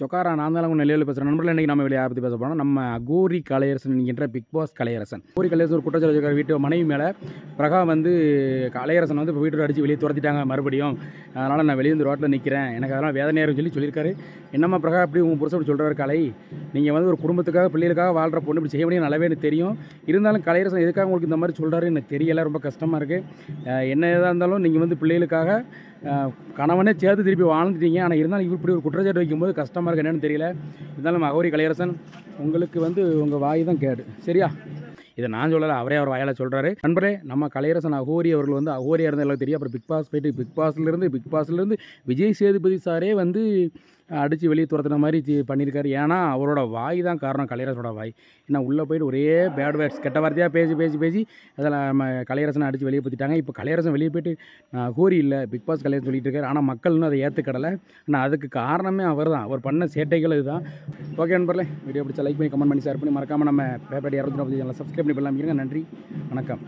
சொக்காரா நான் தான் உங்கள் நிலையில் பேசுகிறேன் நண்பர்கள் இன்றைக்கி நம்ம வெளியே பற்றி பேச போனால் நம்ம கோரி கலையரசன் என்கின்ற பிக் பாஸ் கலையரசன். கோரி கலையரசன் ஒரு குற்றச்சாட்டு வீட்டு மனைவி மேலே. பிரகா வந்து கலையரசன் வந்து இப்போ வீட்டோட அடித்து வெளியே துரத்திட்டாங்க மறுபடியும். அதனால் நான் வெளியே வந்து ரோட்டில் நிற்கிறேன் எனக்கு அதெல்லாம் வேதனையாக சொல்லி சொல்லியிருக்காரு. என்னம்மா பிரகா அப்படி உங்கள் புருஷன் அப்படி சொல்கிறாரு கலை? நீங்கள் வந்து ஒரு குடும்பத்துக்காக பிள்ளைகளுக்காக வாழ்கிற பொண்ணு இப்படி செய்ய முடியும் நல்லாவே எனக்கு தெரியும். இருந்தாலும் கலையரசன் எதுக்காக உங்களுக்கு இந்த மாதிரி சொல்கிறாரு எனக்கு தெரியலை. ரொம்ப கஷ்டமாக இருக்குது என்ன எதாக இருந்தாலும் நீங்கள் வந்து பிள்ளைகளுக்காக கணவனே சேர்த்து திருப்பி வாழ்ந்துட்டீங்க. ஆனால் இருந்தாலும் இவர் இப்படி ஒரு குற்றச்சாட்டு வைக்கும்போது கஷ்டமாக இருக்கு என்னென்னு தெரியல. இருந்தாலும் மகவரி கலையரசன் உங்களுக்கு வந்து உங்கள் வாய் தான் கேடு. சரியா? இதை நான் சொல்லலை அவரே அவர் வாயால் சொல்கிறாரு நண்பரே நம்ம கலையரசன் அகோரி அவர்கள் வந்து அகோரியாக இருந்தால் எல்லாம் தெரியும். அப்புறம் பிக் பாஸ் போயிட்டு பிக் பாஸ்லேருந்து பிக் பாஸ்லேருந்து விஜய் சேதுபதி சாரே வந்து அடித்து வெளியே துரத்துன மாதிரி பண்ணியிருக்காரு. ஏன்னா அவரோட வாய் தான் காரணம் கலையரசனோட வாய். ஏன்னா உள்ளே போயிட்டு ஒரே பேட் வேர்ட்ஸ் கெட்ட வார்த்தையாக பேசி பேசி பேசி அதில் நம்ம கலையரசனை அடித்து வெளியே பற்றிட்டாங்க இப்போ கலையரசன் வெளியே போயிட்டு நான் இல்லை பிக் பாஸ் கலையரசன் சொல்லிட்டு இருக்காரு. ஆனால் மக்கள் இன்னும் அதை ஏற்றுக்கடலை ஆனால் அதுக்கு காரணமே அவர் தான். அவர் பண்ண சேட்டைகள் இதுதான். ஓகே நண்பர்களே வீடியோ பிடிச்சா லைக் பண்ணி கமெண்ட் பண்ணி ஷேர் பண்ணி மறக்காமல் நம்ம பேப்பர் இரநூத்தி நாற்பது சேனலை சப்ஸ்கிரைப் பண்ணி பண்ணலாம் இருங்க நன்றி. வணக்கம்.